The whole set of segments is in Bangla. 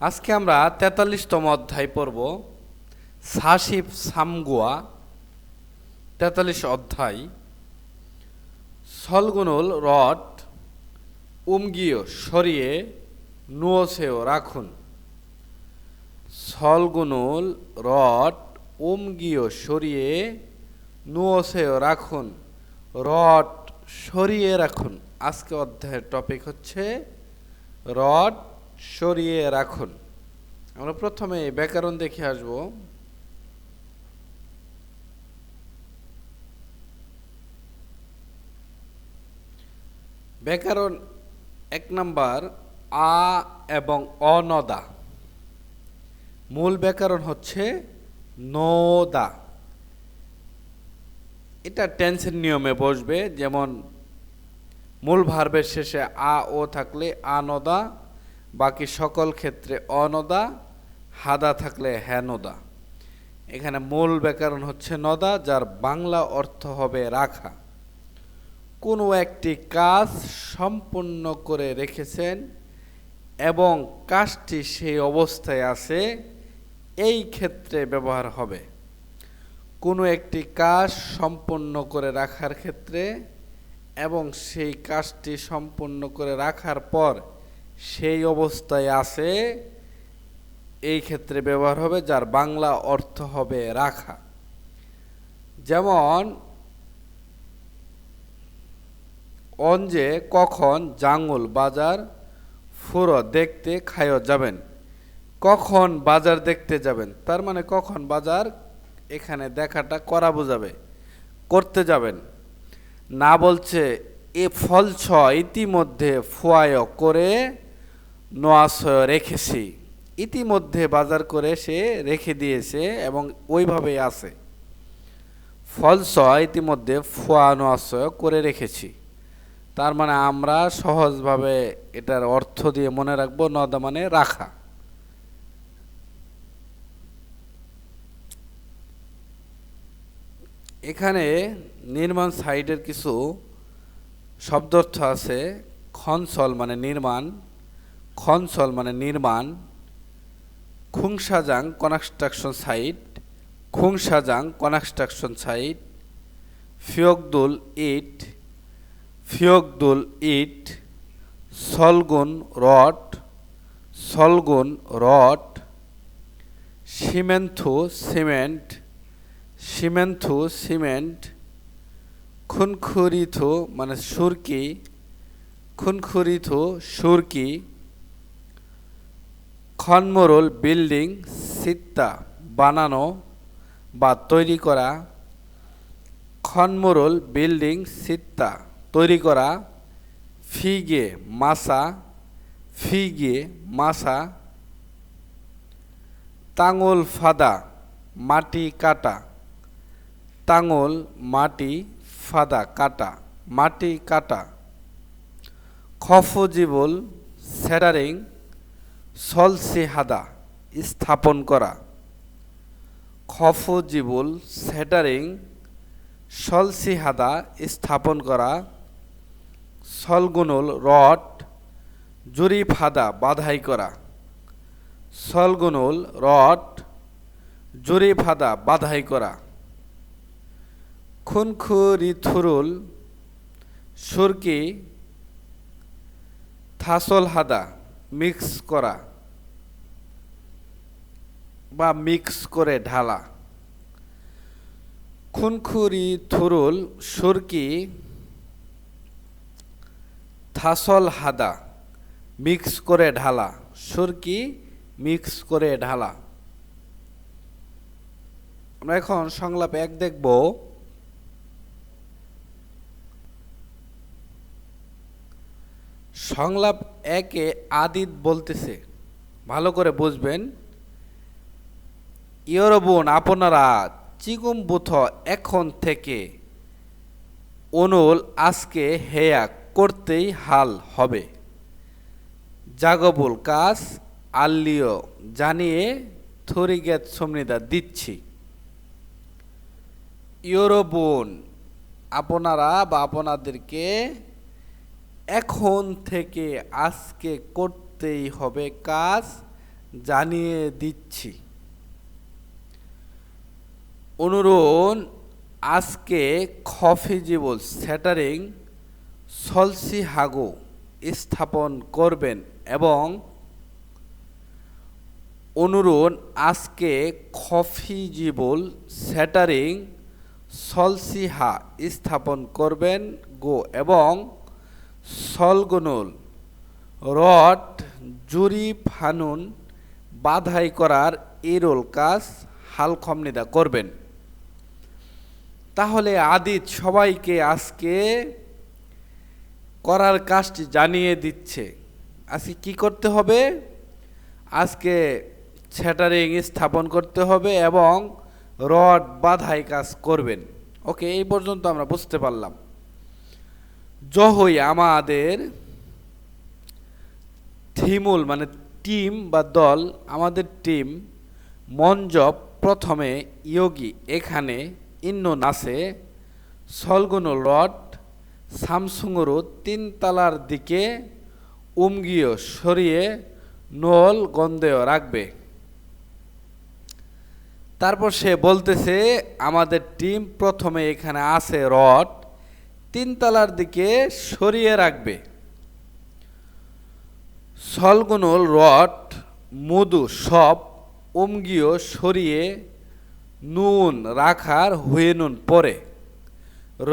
আজকে আমরা তেতাল্লিশতম অধ্যায় পড়ব সাশিব সামগুয়া। তেতাল্লিশ অধ্যায়। সলগুনুল রড উমগিও সরিয়ে নুয়সেও রাখুন। সলগুনুল রড উমগিও সরিয়ে নুয়সেও রাখুন। রড সরিয়ে রাখুন। আজকে অধ্যায়ের টপিক হচ্ছে রড সরিয়ে রাখুন। আমরা প্রথমে ব্যাকরণ দেখে আসব। ব্যাকরণ এক নাম্বার, আ এবং অনদা। মূল ব্যাকরণ হচ্ছে নদা। এটা টেন্সের নিয়মে বসবে, যেমন মূল ভার্বের শেষে আ, ও থাকলে আনদা বাকি সকল ক্ষেত্রে অনদা, হাদা থাকলে হ্যানদা এখানে মূল ব্যাকরণ হচ্ছে নদা, যার বাংলা অর্থ হবে রাখা। কোনো একটি কাজ সম্পূর্ণ করে রেখেছেন এবং কাজটি সেই অবস্থায় আছে, এই ক্ষেত্রে ব্যবহার হবে। কোনো একটি কাজ সম্পূর্ণ করে রাখার ক্ষেত্রে এবং সেই কাজটি সম্পূর্ণ করে রাখার পর সেই অবস্থায় আছে, এই ক্ষেত্রে ব্যবহার হবে যার বাংলা অর্থ হবে রাখা। যেমন অঞ্জে কখন জাঙ্গল বাজার ফুরো দেখতে খায় যাবেন, কখন বাজার দেখতে যাবেন, তার মানে কখন বাজার এখানে দেখাটা করা বোঝাবে, করতে যাবেন। না বলছে এ ফল ছ ইতিমধ্যে ফুয়ায় করে নোয়াশয় রেখেছি। ইতিমধ্যে বাজার করে সে রেখে দিয়েছে এবং ওইভাবেই আছে। ফলস ইতিমধ্যে ফুয়া নোয়াশয় করে রেখেছি। তার মানে আমরা সহজভাবে এটার অর্থ দিয়ে মনে রাখব নদা মানে রাখা। এখানে নির্মাণ সাইডের কিছু শব্দার্থ আছে। খনসল মানে নির্মাণ। খনসল মানে নির্মাণ খুংসাজাং কনস্ট্রাকশন সাইট খুংসাজাং কনস্ট্রাকশন সাইট ফিয়কদুল ইট ফিয়কদুল ইট সলগুন রড সলগুন রড সিমেন্থু সিমেন্ট সিমেন্থু সিমেন্ট খুনখুরিথু মানে সুরকি খুনখুরিথু সুরকি খনমরুল বিল্ডিং, সিত্তা বানানো বা তৈরি করা, খনমরুল বিল্ডিং, সিত্তা তৈরি করা, ফিগে মাসা ফিগে মাসা তাঙল ফাদা মাটি কাটা, তাঙল মাটি ফাদা কাটা, মাটি কাটা, খফজিবুল সেটারিং সলসিহাদা স্থাপন করা। খফজিবুল সেটারিং সলসিহাদা স্থাপন করা। সলগুনুল রড জুরিফাদা বাধাই করা। সলগুনুল রড জুরিফাদা বাধাই করা। খুনখুরিথুরুল সুরকি, থাসল হাদা। মিক্স করা বা মিক্স করে ঢালা। খুনখুরি, থুরুল, সুরকি, থাসল, হাদা মিক্স করে ঢালা। সুরকি মিক্স করে ঢালা। আমরা এখন সংলাপ এক দেখব সংলাপ একে আদিত বলতেছে। ভালো করে বুঝবেন। ইয়রবুন, আপনারা চিগুম বুথ এখন থেকে অনুল আজকে হেয়া করতেই হাল হবে। জাগবুল কাজ আল্লিও জানিয়ে থরিগেত সমনিদা দিচ্ছি। ইউরোবোন আপনারা বা আপনাদেরকে এখন থেকে আজকে করতেই হবে কাজ, জানিয়ে দিচ্ছি। অনুরোধ, আজকে খফিজিবল স্যাটারিং সলসি হাগো স্থাপন করবেন এবং অনুরোধ, আজকে খফিজিবল স্যাটারিং সলসিহা স্থাপন করবেন গো এবং সলগুনুল, রড জুরি ফানুন, বাধাই করার ইরোল কাজ হালখমনিদা করবেন। তাহলে আদিত সবাইকে আজকে করার কাজটি জানিয়ে দিচ্ছে। আজকে কি করতে হবে? আজকে স্যাটারিং স্থাপন করতে হবে এবং রড বাধাই কাজ করবেন। ওকে, এই পর্যন্ত আমরা বুঝতে পারলাম। জহই আমাদের থিমুল মানে টিম বা দল, আমাদের টিম মঞ্জব প্রথমে ইয়োগী, এখানে ইন্ন নাসে সলগুনুল রড তিন তালার দিকে, উমগিয়ে সরিয়ে নোল গন্ধেয় রাখবে। তারপর সে বলতেছে, আমাদের টিম প্রথমে এখানে আছে রড তিন তালার দিকে সরিয়ে রাখবে। সলগুনুল, রড, মধু সব উমগিও সরিয়ে নুন রাখার হুয়ে নুন পরে।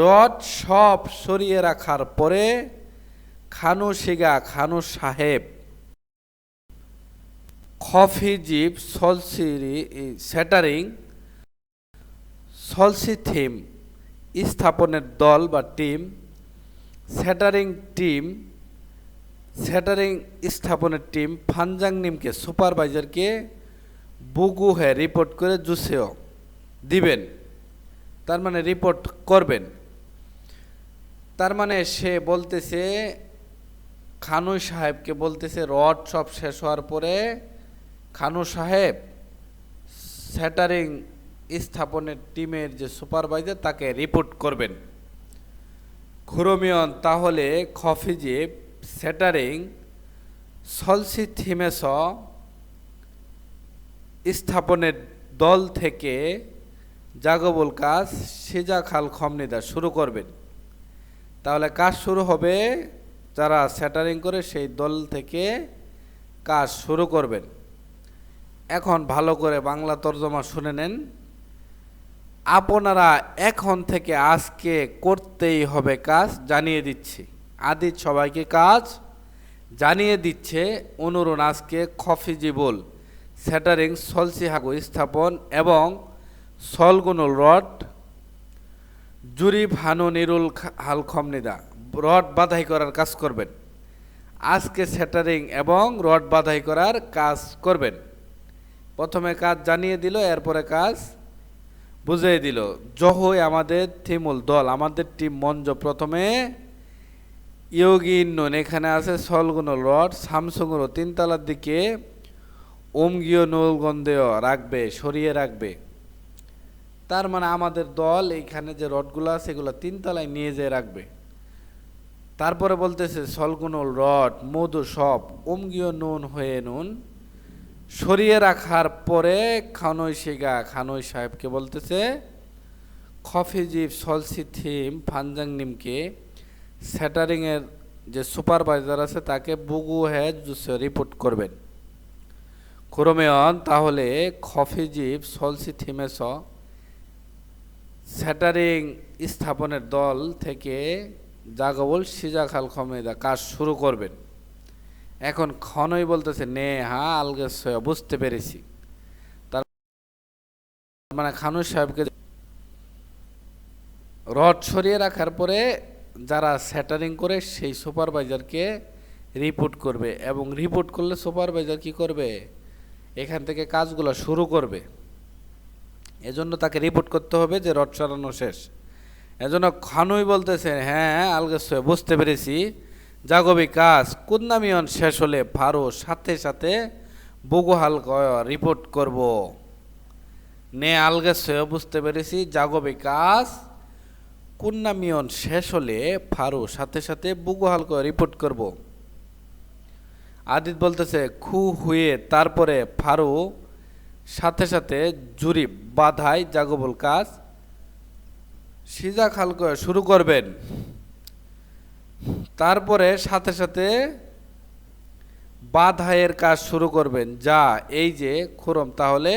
রড সব সরিয়ে রাখার পরে খানু শিগা, খানু সাহেব খফি খফিজিব সলসিরি স্যাটারিং সলসি থিম স্থাপনের দল বা টিম স্যাটারিং টিম স্যাটারিং স্থাপনের টিম ফানজাং নিমকে সুপারভাইজারকে বুগু হয়ে রিপোর্ট করে জুসেও দিবেন। তার মানে রিপোর্ট করবেন। তার মানে সে বলতেছে, খানু সাহেবকে বলতেছে, রড সব শেষ হওয়ার পরে খানু সাহেব স্যাটারিং স্থাপনের টিমের যে সুপারভাইজার তাকে রিপোর্ট করবেন। খুরমিয়ন তাহলে খফিজে স্যাটারিং সলসি থিমেস স্থাপনের দল থেকে জাগবুল কাজ সেজা খাল খমনিদা শুরু করবেন। তাহলে কাজ শুরু হবে, যারা স্যাটারিং করে সেই দল থেকে কাজ শুরু করবেন। এখন ভালো করে বাংলা তর্জমা শুনে নেন। আপনারা এখন থেকে আজকে করতেই হবে কাজ, জানিয়ে দিচ্ছি। আদিত সবাইকে কাজ জানিয়ে দিচ্ছে অনুরোধ আজকে খফিজিবুল স্যাটারিং সলসিহাগু স্থাপন এবং সলগুনুল রড, জুরি ভানু নিরুল হাল খমনিদা রড বাধাই করার কাজ করবেন। আজকে স্যাটারিং এবং রড বাধাই করার কাজ করবেন। প্রথমে কাজ জানিয়ে দিল, এরপরে কাজ বুঝিয়ে দিল, জহই আমাদের থিমুল দল, আমাদের টিম মঞ্জ প্রথমে ইয়োগি ইন্নন এখানে আছে সলগুনুল রড সামসুঙ্গুরো তিনতলার দিকে ওমগীয় নৌলগন্ধেয় রাখবে, সরিয়ে রাখবে। তার মানে আমাদের দল এইখানে যে রডগুলো আছে, এগুলো তিনতলায় নিয়ে যেয়ে রাখবে। তারপরে বলতেছে সলগুনুল রড, মধু সব, ওমগীয় নুন হয়ে নুন সরিয়ে রাখার পরে খানই শিগা খানই সাহেবকে বলতেছে খফিজিব সলসি থিম, ফানজাং নিমকে স্যাটারিংয়ের যে সুপারভাইজার আছে তাকে বুগু হ্যাজ রিপোর্ট করবেন। ক্রমেয়ন তাহলে খফিজিব সলসি থিমেস স্যাটারিং স্থাপনের দল থেকে জাগবল, সিজা খাল খমেদা কাজ শুরু করবেন। এখন ক্ষণই বলতেছে, নে হা আলগে সয়া বুঝতে পেরেছি। তার মানে খানু সাহেবকে রড সরিয়ে রাখার পরে যারা স্যাটারিং করে সেই সুপারভাইজারকে রিপোর্ট করবে এবং রিপোর্ট করলে সুপারভাইজার কি করবে? এখান থেকে কাজগুলো শুরু করবে। এজন্য তাকে রিপোর্ট করতে হবে যে রড সরানো শেষ। এজন্য খানুই বলতেছে হ্যাঁ আলগেস বুঝতে পেরেছি। জাগবি কাজ কুন্নামিয়ন শেষ হলে ফারো সাথে সাথে বগুহাল রিপোর্ট করব। নে আলগে আলগেস বুঝতে পেরেছি জাগবি কাজ কুন্নামিয়ন শেষ হলে ফারো সাথে সাথে বুগুহাল রিপোর্ট করব। আদিত বলতেছে, খু হুয়ে, তারপরে ফারু সাথে সাথে জুরি বাধাই জাগবল কাজ, সিজা খাল করে শুরু করবেন। তারপরে সাথে সাথে বাধায়ের কাজ শুরু করবেন। যা এই যে খুরম তাহলে